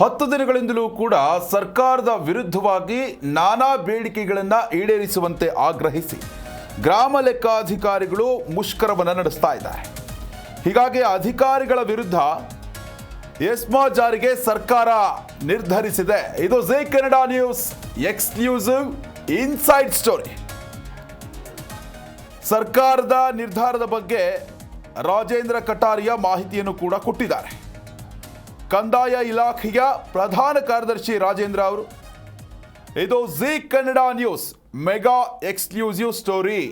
ಹತ್ತು ದಿನಗಳಿಂದಲೂ ಕೂಡ ಸರ್ಕಾರದ ವಿರುದ್ಧವಾಗಿ ನಾನಾ ಬೇಡಿಕೆಗಳನ್ನು ಈಡೇರಿಸುವಂತೆ ಆಗ್ರಹಿಸಿ ಗ್ರಾಮ ಲೆಕ್ಕಾಧಿಕಾರಿಗಳು ಮುಷ್ಕರವನ್ನು ನಡೆಸ್ತಾ ಇದ್ದಾರೆ. ಹೀಗಾಗಿ ಅಧಿಕಾರಿಗಳ ವಿರುದ್ಧ ಎಸ್ಮಾ ಜಾರಿಗೆ ಸರ್ಕಾರ ನಿರ್ಧರಿಸಿದೆ. ಇದು ಜೈ Kannada news exclusive inside story. ಸರ್ಕಾರದ ನಿರ್ಧಾರದ ಬಗ್ಗೆ ರಾಜೇಂದ್ರ ಕಟಾರಿಯಾ ಮಾಹಿತಿಯನ್ನು ಕೂಡ ಕೊಟ್ಟಿದ್ದಾರೆ. ಕಂದಾಯ ಇಲಾಖೆಯ ಪ್ರಧಾನ ಕಾರ್ಯದರ್ಶಿ ರಾಜೇಂದ್ರ ಅವರು. ಇದು Zee Kannada news, mega exclusive story.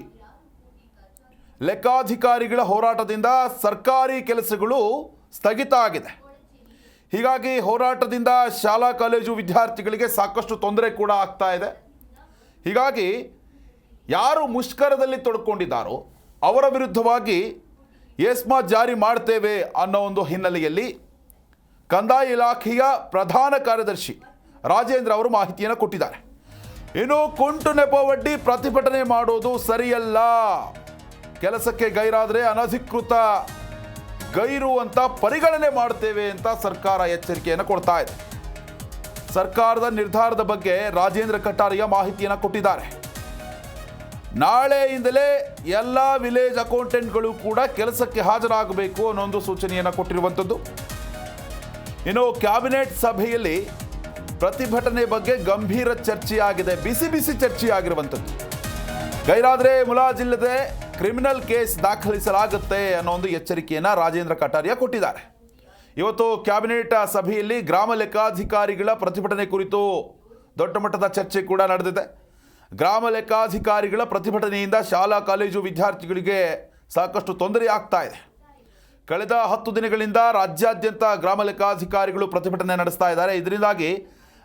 ಲೆಕ್ಕಾಧಿಕಾರಿಗಳ ಹೋರಾಟದಿಂದ ಸರ್ಕಾರಿ ಕೆಲಸಗಳು ಸ್ಥಗಿತ ಆಗಿದೆ. ಹೀಗಾಗಿ ಹೋರಾಟದಿಂದ ಶಾಲಾ, ಕಾಲೇಜು ವಿದ್ಯಾರ್ಥಿಗಳಿಗೆ ಸಾಕಷ್ಟು ತೊಂದರೆ ಕೂಡ ಆಗ್ತಾ ಇದೆ. ಹೀಗಾಗಿ ಯಾರು ಮುಷ್ಕರದಲ್ಲಿ ತೊಡ್ಕೊಂಡಿದ್ದಾರೋ, ಅವರ ವಿರುದ್ಧವಾಗಿ ಎಸ್ಮಾ ಜಾರಿ ಮಾಡ್ತೇವೆ ಅನ್ನೋ ಒಂದು ಹಿನ್ನೆಲೆಯಲ್ಲಿ ಕಂದಾಯ ಇಲಾಖೆಯ ಪ್ರಧಾನ ಕಾರ್ಯದರ್ಶಿ ರಾಜೇಂದ್ರ ಅವರು ಮಾಹಿತಿಯನ್ನು ಕೊಟ್ಟಿದ್ದಾರೆ. ಇನ್ನು ಕುಂಟು ನೆಪವಡ್ಡಿ ಪ್ರತಿಭಟನೆ ಮಾಡೋದು ಸರಿಯಲ್ಲ. ಕೆಲಸಕ್ಕೆ ಗೈರಾದರೆ ಅನಧಿಕೃತ ಗೈರು ಅಂತ ಪರಿಗಣನೆ ಮಾಡ್ತೇವೆ ಅಂತ ಸರ್ಕಾರ ಎಚ್ಚರಿಕೆಯನ್ನು ಕೊಡ್ತಾ ಇದೆ. ಸರ್ಕಾರದ ನಿರ್ಧಾರದ ಬಗ್ಗೆ ರಾಜೇಂದ್ರ ಕಟಾರಿಯ ಮಾಹಿತಿಯನ್ನು ಕೊಟ್ಟಿದ್ದಾರೆ. ನಾಳೆಯಿಂದಲೇ ಎಲ್ಲ ವಿಲೇಜ್ ಅಕೌಂಟೆಂಟ್ಗಳು ಕೂಡ ಕೆಲಸಕ್ಕೆ ಹಾಜರಾಗಬೇಕು ಅನ್ನೋ ಒಂದು ಸೂಚನೆಯನ್ನು ಕೊಟ್ಟಿರುವಂಥದ್ದು. ಇನ್ನು ಕ್ಯಾಬಿನೆಟ್ ಸಭೆಯಲ್ಲಿ ಪ್ರತಿಭಟನೆ ಬಗ್ಗೆ ಗಂಭೀರ ಚರ್ಚೆಯಾಗಿದೆ, ಬಿಸಿ ಬಿಸಿ ಚರ್ಚೆಯಾಗಿರುವಂಥದ್ದು. ಗೈರಾದ್ರೆ ಮುಲಾಜಿಲ್ಲದೆ ಕ್ರಿಮಿನಲ್ ಕೇಸ್ ದಾಖಲಿಸಲಾಗುತ್ತೆ ಅನ್ನೋ ಒಂದು ಎಚ್ಚರಿಕೆಯನ್ನು ರಾಜೇಂದ್ರ ಕಟಾರಿಯಾ ಕೊಟ್ಟಿದ್ದಾರೆ. ಇವತ್ತು ಕ್ಯಾಬಿನೆಟ್ ಸಭೆಯಲ್ಲಿ ಗ್ರಾಮ ಲೆಕ್ಕಾಧಿಕಾರಿಗಳ ಪ್ರತಿಭಟನೆ ಕುರಿತು ದೊಡ್ಡ ಮಟ್ಟದ ಚರ್ಚೆ ಕೂಡ ನಡೆದಿದೆ. ಗ್ರಾಮ ಲೆಕ್ಕಾಧಿಕಾರಿಗಳ ಪ್ರತಿಭಟನೆಯಿಂದ ಶಾಲಾ, ಕಾಲೇಜು ವಿದ್ಯಾರ್ಥಿಗಳಿಗೆ ಸಾಕಷ್ಟು ತೊಂದರೆ ಆಗ್ತಾ ಇದೆ. ಕಳೆದ ಹತ್ತು ದಿನಗಳಿಂದ ರಾಜ್ಯಾದ್ಯಂತ ಗ್ರಾಮ ಲೆಕ್ಕಾಧಿಕಾರಿಗಳು ಪ್ರತಿಭಟನೆ ನಡೆಸ್ತಾ ಇದ್ದಾರೆ. ಇದರಿಂದಾಗಿ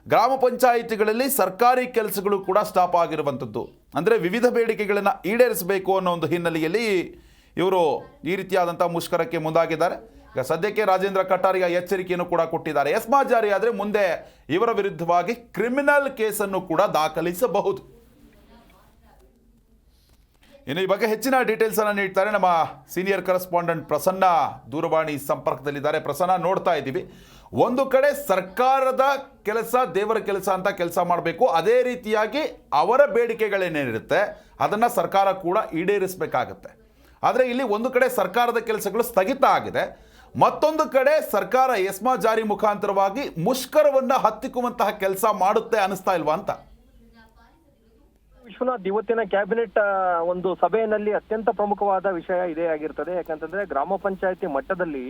ಗ್ರಾಮ ಪಂಚಾಯಿತಿಗಳಲ್ಲಿ ಸರ್ಕಾರಿ ಕೆಲಸಗಳು ಕೂಡ ಸ್ಟಾಪ್ ಆಗಿರುವಂಥದ್ದು. ಅಂದರೆ ವಿವಿಧ ಬೇಡಿಕೆಗಳನ್ನು ಈಡೇರಿಸಬೇಕು ಅನ್ನೋ ಒಂದು ಹಿನ್ನೆಲೆಯಲ್ಲಿ ಇವರು ಈ ರೀತಿಯಾದಂಥ ಮುಷ್ಕರಕ್ಕೆ ಮುಂದಾಗಿದ್ದಾರೆ. ಈಗ ಸದ್ಯಕ್ಕೆ ರಾಜೇಂದ್ರ ಕಟಾರಿಯ ಎಚ್ಚರಿಕೆಯನ್ನು ಕೂಡ ಕೊಟ್ಟಿದ್ದಾರೆ. ಎಸ್ಮಾ ಜಾರಿ ಆದರೆ ಮುಂದೆ ಇವರ ವಿರುದ್ಧವಾಗಿ ಕ್ರಿಮಿನಲ್ ಕೇಸನ್ನು ಕೂಡ ದಾಖಲಿಸಬಹುದು. ಇನ್ನು ಈ ಬಗ್ಗೆ ಹೆಚ್ಚಿನ ಡೀಟೇಲ್ಸ್ ಅನ್ನು ನೀಡ್ತಾರೆ ನಮ್ಮ ಸೀನಿಯರ್ ಕರೆಸ್ಪಾಂಡೆಂಟ್ ಪ್ರಸನ್ನ ದೂರವಾಣಿ ಸಂಪರ್ಕದಲ್ಲಿದ್ದಾರೆ. ಪ್ರಸನ್ನ, ನೋಡ್ತಾ ಇದ್ದೀವಿ. ಒಂದು ಕಡೆ ಸರ್ಕಾರದ ಕೆಲಸ, ದೇವರ ಕೆಲಸ ಅಂತ ಕೆಲಸ ಮಾಡಬೇಕು. ಅದೇ ರೀತಿಯಾಗಿ ಅವರ ಬೇಡಿಕೆಗಳೇನೇನಿರುತ್ತೆ ಅದನ್ನು ಸರ್ಕಾರ ಕೂಡ ಈಡೇರಿಸಬೇಕಾಗತ್ತೆ. ಆದರೆ ಇಲ್ಲಿ ಒಂದು ಕಡೆ ಸರ್ಕಾರದ ಕೆಲಸಗಳು ಸ್ಥಗಿತ ಆಗಿದೆ. ಮತ್ತೊಂದು ಕಡೆ ಸರ್ಕಾರ ಎಸ್ಮಾ ಜಾರಿ ಮುಖಾಂತರವಾಗಿ ಮುಷ್ಕರವನ್ನು ಹತ್ತಿಕ್ಕುವಂತಹ ಕೆಲಸ ಮಾಡುತ್ತೆ ಅನಿಸ್ತಾ ಇಲ್ವಾ ಅಂತ? ವಿಶ್ವನಾಥ್ ಇವತ್ತಿನ ಕ್ಯಾಬಿನೆಟ್ ಒಂದು ಸಭೆಯಲ್ಲಿ ಅತ್ಯಂತ ಪ್ರಮುಖವಾದ ವಿಷಯ ಇದೇ ಆಗಿರ್ತದೆ. ಯಾಕಂತಂದ್ರೆ ಗ್ರಾಮ ಪಂಚಾಯತಿ ಮಟ್ಟದಲ್ಲಿ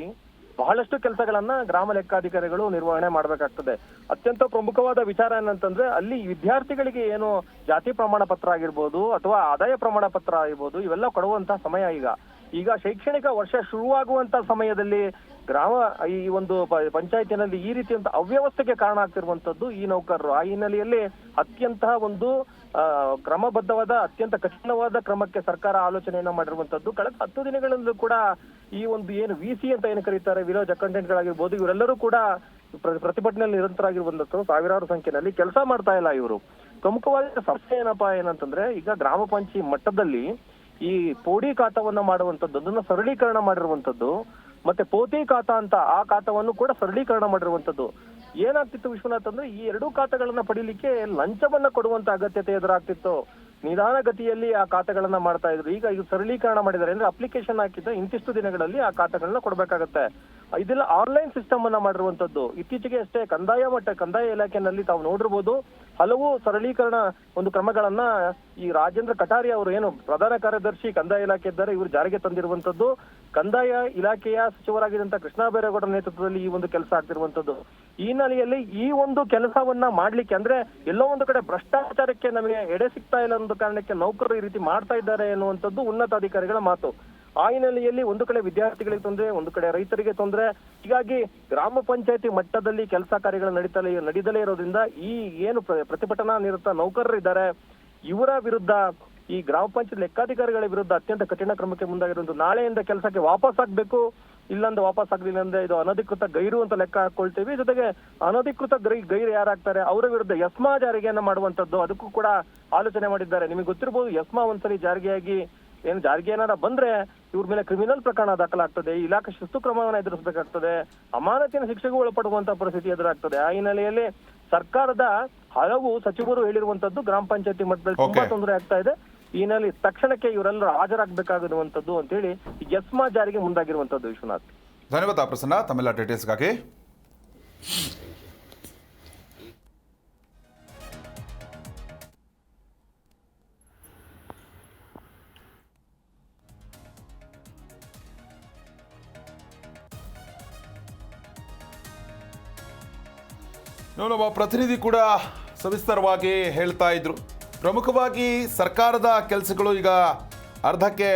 ಬಹಳಷ್ಟು ಕೆಲಸಗಳನ್ನ ಗ್ರಾಮ ಲೆಕ್ಕಾಧಿಕಾರಿಗಳು ನಿರ್ವಹಣೆ ಮಾಡಬೇಕಾಗ್ತದೆ. ಅತ್ಯಂತ ಪ್ರಮುಖವಾದ ವಿಚಾರ ಏನಂತಂದ್ರೆ ಅಲ್ಲಿ ವಿದ್ಯಾರ್ಥಿಗಳಿಗೆ ಏನು ಜಾತಿ ಪ್ರಮಾಣ ಪತ್ರ ಆಗಿರ್ಬೋದು ಅಥವಾ ಆದಾಯ ಪ್ರಮಾಣ ಪತ್ರ ಆಗಿರ್ಬೋದು ಇವೆಲ್ಲ ಕೊಡುವಂತಹ ಸಮಯ ಈಗ. ಈಗ ಶೈಕ್ಷಣಿಕ ವರ್ಷ ಶುರುವಾಗುವಂತ ಸಮಯದಲ್ಲಿ ಗ್ರಾಮ, ಈ ಒಂದು ಪಂಚಾಯತಿನಲ್ಲಿ ಈ ರೀತಿಯಂತ ಅವ್ಯವಸ್ಥೆಗೆ ಕಾರಣ ಆಗ್ತಿರುವಂತದ್ದು ಈ ನೌಕರರು. ಆ ಹಿನ್ನೆಲೆಯಲ್ಲಿ ಅತ್ಯಂತ ಒಂದು ಕ್ರಮಬದ್ಧವಾದ, ಅತ್ಯಂತ ಕಠಿಣವಾದ ಕ್ರಮಕ್ಕೆ ಸರ್ಕಾರ ಆಲೋಚನೆಯನ್ನ ಮಾಡಿರುವಂತದ್ದು, ಕಳೆದ ಹತ್ತು ದಿನಗಳಲ್ಲೂ ಕೂಡ ಈ ಒಂದು ಏನು ವಿ ಸಿ ಅಂತ ಏನು ಕರೀತಾರೆ ವಿಲೇಜ್ ಅಕೌಂಟೆಂಟ್ಗಳಾಗಿರ್ಬೋದು ಇವರೆಲ್ಲರೂ ಕೂಡ ಪ್ರ- ಪ್ರತಿಭಟನೆಯಲ್ಲಿ ನಿರಂತರಾಗಿರುವಂತದ್ದು ಸಾವಿರಾರು ಸಂಖ್ಯೆಯಲ್ಲಿ ಕೆಲಸ ಮಾಡ್ತಾ ಇಲ್ಲ ಇವರು. ಪ್ರಮುಖವಾದ ಸಮಸ್ಯೆ ಏನಪ್ಪಾ ಏನಂತಂದ್ರೆ, ಈಗ ಗ್ರಾಮ ಪಂಚಿ ಮಟ್ಟದಲ್ಲಿ ಈ ಪೋಡಿ ಖಾತವನ್ನ ಮಾಡುವಂತದ್ದು, ಅದನ್ನ ಸರಳೀಕರಣ ಮಾಡಿರುವಂತದ್ದು, ಮತ್ತೆ ಪೋತಿ ಖಾತಾ ಅಂತ ಆ ಖಾತವನ್ನು ಕೂಡ ಸರಳೀಕರಣ ಮಾಡಿರುವಂತದ್ದು. ಏನಾಗ್ತಿತ್ತು ವಿಶ್ವನಾಥ್ ಅಂದ್ರೆ ಈ ಎರಡೂ ಖಾತೆಗಳನ್ನ ಪಡಿಲಿಕ್ಕೆ ಲಂಚವನ್ನ ಕೊಡುವಂತ ಅಗತ್ಯತೆ ಎದುರಾಗ್ತಿತ್ತು. ನಿಧಾನಗತಿಯಲ್ಲಿ ಆ ಖಾತೆಗಳನ್ನ ಮಾಡ್ತಾ ಇದ್ರು. ಈಗ ಇದು ಸರಳೀಕರಣ ಮಾಡಿದ್ದಾರೆ. ಅಂದ್ರೆ ಅಪ್ಲಿಕೇಶನ್ ಹಾಕಿದ್ರೆ ಇಂತಿಷ್ಟು ದಿನಗಳಲ್ಲಿ ಆ ಖಾತೆಗಳನ್ನ ಕೊಡಬೇಕಾಗತ್ತೆ. ಇದೆಲ್ಲ ಆನ್ಲೈನ್ ಸಿಸ್ಟಮ್ ಅನ್ನ ಮಾಡಿರುವಂತದ್ದು. ಇತ್ತೀಚೆಗೆ ಅಷ್ಟೇ ಕಂದಾಯ ಮಟ್ಟ, ಕಂದಾಯ ಇಲಾಖೆನಲ್ಲಿ ತಾವು ನೋಡಿರ್ಬೋದು. ಹಲವು ಸರಳೀಕರಣ ಒಂದು ಕ್ರಮಗಳನ್ನ ಈ ರಾಜೇಂದ್ರ ಕಟಾರಿ ಅವರು ಏನು ಪ್ರಧಾನ ಕಾರ್ಯದರ್ಶಿ, ಕಂದಾಯ ಇಲಾಖೆ ಇದ್ದಾರೆ, ಇವರು ಜಾರಿಗೆ ತಂದಿರುವಂತದ್ದು. ಕಂದಾಯ ಇಲಾಖೆಯ ಸಚಿವರಾಗಿದ್ದಂತ ಕೃಷ್ಣ ಬೈರೇಗೌಡರ ನೇತೃತ್ವದಲ್ಲಿ ಈ ಒಂದು ಕೆಲಸ ಆಗ್ತಿರುವಂತದ್ದು ಈ ಹಿನ್ನೆಲೆಯಲ್ಲಿ ಈ ಒಂದು ಕೆಲಸವನ್ನ ಮಾಡ್ಲಿಕ್ಕೆ ಅಂದ್ರೆ ಎಲ್ಲೋ ಒಂದು ಕಡೆ ಭ್ರಷ್ಟಾಚಾರಕ್ಕೆ ನಮಗೆ ಎಡೆ ಸಿಗ್ತಾ ಇಲ್ಲ ಅನ್ನೋ ಕಾರಣಕ್ಕೆ ನೌಕರರು ಈ ರೀತಿ ಮಾಡ್ತಾ ಇದ್ದಾರೆ ಎನ್ನುವಂಥದ್ದು ಉನ್ನತಾಧಿಕಾರಿಗಳ ಮಾತು. ಆ ಹಿನ್ನೆಲೆಯಲ್ಲಿ ಒಂದು ಕಡೆ ವಿದ್ಯಾರ್ಥಿಗಳಿಗೆ ತೊಂದರೆ, ಒಂದು ಕಡೆ ರೈತರಿಗೆ ತೊಂದರೆ. ಹೀಗಾಗಿ ಗ್ರಾಮ ಪಂಚಾಯತಿ ಮಟ್ಟದಲ್ಲಿ ಕೆಲಸ ಕಾರ್ಯಗಳು ನಡೀತಲೇ ನಡೀದಲೇ ಇರೋದ್ರಿಂದ ಈ ಏನು ಪ್ರ- ಪ್ರತಿಭಟನಾ ನಿರತ ನೌಕರರು ಇದ್ದಾರೆ ಇವರ ವಿರುದ್ಧ ಈ ಗ್ರಾಮ ಪಂಚಾಯತ್ ಲೆಕ್ಕಾಧಿಕಾರಿಗಳ ವಿರುದ್ಧ ಅತ್ಯಂತ ಕಠಿಣ ಕ್ರಮಕ್ಕೆ ಮುಂದಾಗಿರುವುದು ನಾಳೆಯಿಂದ ಕೆಲಸಕ್ಕೆ ವಾಪಸ್ ಆಗ್ಬೇಕು ಇಲ್ಲಂದ್ರೆ ವಾಪಸ್ ಆಗ್ಲಿಲ್ಲ ಅಂದ್ರೆ ಇದು ಅನಧಿಕೃತ ಗೈರು ಅಂತ ಲೆಕ್ಕ ಹಾಕೊಳ್ತೀವಿ. ಜೊತೆಗೆ ಅನಧಿಕೃತ ಗೈ ಗೈರು ಯಾರಾಗ್ತಾರೆ ಅವರ ವಿರುದ್ಧ ಯಸ್ಮಾ ಜಾರಿಗೆಯನ್ನ ಮಾಡುವಂತದ್ದು ಅದಕ್ಕೂ ಕೂಡ ಆಲೋಚನೆ ಮಾಡಿದ್ದಾರೆ. ನಿಮಗೆ ಗೊತ್ತಿರಬಹುದು ಯಸ್ಮಾ ಒಂದ್ಸರಿ ಜಾರಿಗೆಯಾಗಿ ಏನು ಜಾರಿಗೆ ಏನಾರ ಬಂದ್ರೆ ಇವ್ರ ಮೇಲೆ ಕ್ರಿಮಿನಲ್ ಪ್ರಕರಣ ದಾಖಲಾಗ್ತದೆ ಇಲಾಖೆ ಶಿಸ್ತು ಕ್ರಮವನ್ನು ಎದುರಿಸಬೇಕಾಗ್ತದೆ ಅಮಾನತಿನ ಶಿಕ್ಷೆಗೂ ಒಳಪಡುವಂತಹ ಪರಿಸ್ಥಿತಿ ಎದುರಾಗ್ತದೆ. ಆ ಹಿನ್ನೆಲೆಯಲ್ಲಿ ಸರ್ಕಾರದ ಹಲವು ಸಚಿವರು ಹೇಳಿರುವಂತದ್ದು ಗ್ರಾಮ ಪಂಚಾಯತಿ ಮಟ್ಟದಲ್ಲಿ ತುಂಬಾ ತೊಂದರೆ ಆಗ್ತಾ ಇದೆ. ಈ ತಕ್ಷಣಕ್ಕೆ ಇವರೆಲ್ಲರೂ ಹಾಜರಾಗಬೇಕಾಗಿರುವಂತದ್ದು ಅಂತೇಳಿ ಎಸ್ಮಾ ಜಾರಿಗೆ ಮುಂದಾಗಿರುವಂತದ್ದು ವಿಶ್ವನಾಥ್. ಧನ್ಯವಾದ ಪ್ರಸನ್ನ, ತಮ್ಮೆಲ್ಲ ಡೀಟೇಲ್ಸ್ಗಾಗಿ ಗಾಗಿ ನಮ್ಮ ಪ್ರತಿನಿಧಿ ಕೂಡ ಸವಿಸ್ತಾರವಾಗಿ ಹೇಳ್ತಾ ಇದ್ರು. ಪ್ರಮುಖವಾಗಿ ಸರ್ಕಾರದ ಕೆಲಸಗಳು ಈಗ ಅರ್ಧಕ್ಕೆ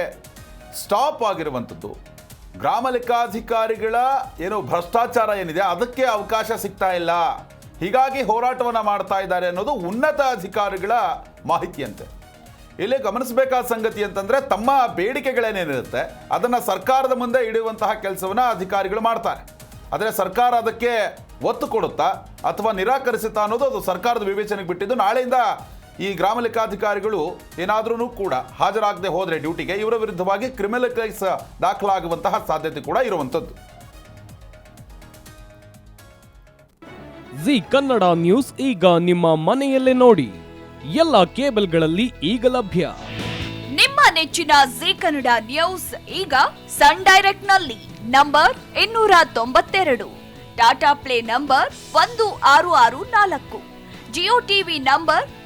ಸ್ಟಾಪ್ ಆಗಿರುವಂಥದ್ದು. ಗ್ರಾಮ ಲೆಕ್ಕಾಧಿಕಾರಿಗಳ ಏನು ಭ್ರಷ್ಟಾಚಾರ ಏನಿದೆ, ಅದಕ್ಕೆ ಅವಕಾಶ ಸಿಗ್ತಾ ಇಲ್ಲ. ಹೀಗಾಗಿ ಹೋರಾಟವನ್ನು ಮಾಡ್ತಾ ಇದ್ದಾರೆ ಅನ್ನೋದು ಉನ್ನತ ಅಧಿಕಾರಿಗಳ ಮಾಹಿತಿಯಂತೆ. ಇಲ್ಲಿ ಗಮನಿಸಬೇಕಾದ ಸಂಗತಿ ಅಂತಂದರೆ, ತಮ್ಮ ಬೇಡಿಕೆಗಳೇನೇನಿರುತ್ತೆ, ಅದನ್ನು ಸರ್ಕಾರದ ಮುಂದೆ ಇಡುವಂತಹ ಕೆಲಸವನ್ನು ಅಧಿಕಾರಿಗಳು ಮಾಡ್ತಾರೆ. ಆದರೆ ಸರ್ಕಾರ ಅದಕ್ಕೆ ಒತ್ತು ಕೊಡುತ್ತಾ, ಅಥವಾ ನಿರಾಕರಿಸುತ್ತಾ ಅನ್ನೋದು ಅದು ಸರ್ಕಾರದ ವಿವೇಚನೆಗೆ ಬಿಟ್ಟಿದ್ದು, ನಾಳೆಯಿಂದ ಈ ಗ್ರಾಮ ಲೆಕ್ಕಾಧಿಕಾರಿಗಳು ಏನಾದ್ರೂ ಕೂಡ ಹಾಜರಾಗದೆ ಹೋದರೆ ಡ್ಯೂಟಿಗೆ ಇವರ ವಿರುದ್ಧವಾಗಿ ಕ್ರಿಮಿನಲ್ ಕೇಸ್ ದಾಖಲಾಗುವಂತಹ ಸಾಧ್ಯತೆ ಕೂಡ ಇರುವಂಥದ್ದು. ಜಿ ಕನ್ನಡ ನ್ಯೂಸ್ ಈಗ ನಿಮ್ಮ ಮನೆಯಲ್ಲೇ ನೋಡಿ. ಎಲ್ಲ ಕೇಬಲ್ಗಳಲ್ಲಿ ಈಗ ಲಭ್ಯ. ನಿಮ್ಮ ನೆಚ್ಚಿನ ಜಿ ಕನ್ನಡ ನ್ಯೂಸ್ ಈಗ ಸನ್ ಡೈರೆಕ್ಟ್ನಲ್ಲಿ ನಂಬರ್ ಇನ್ನೂರ ತೊಂಬತ್ತೆರಡು ಟಾಟಾ ಪ್ಲೇ ನಂಬರ್ ಒಂದು ಆರು ಆರು ನಾಲ್ಕು ಜಿಯೋ ಟಿವಿ ನಂಬರ್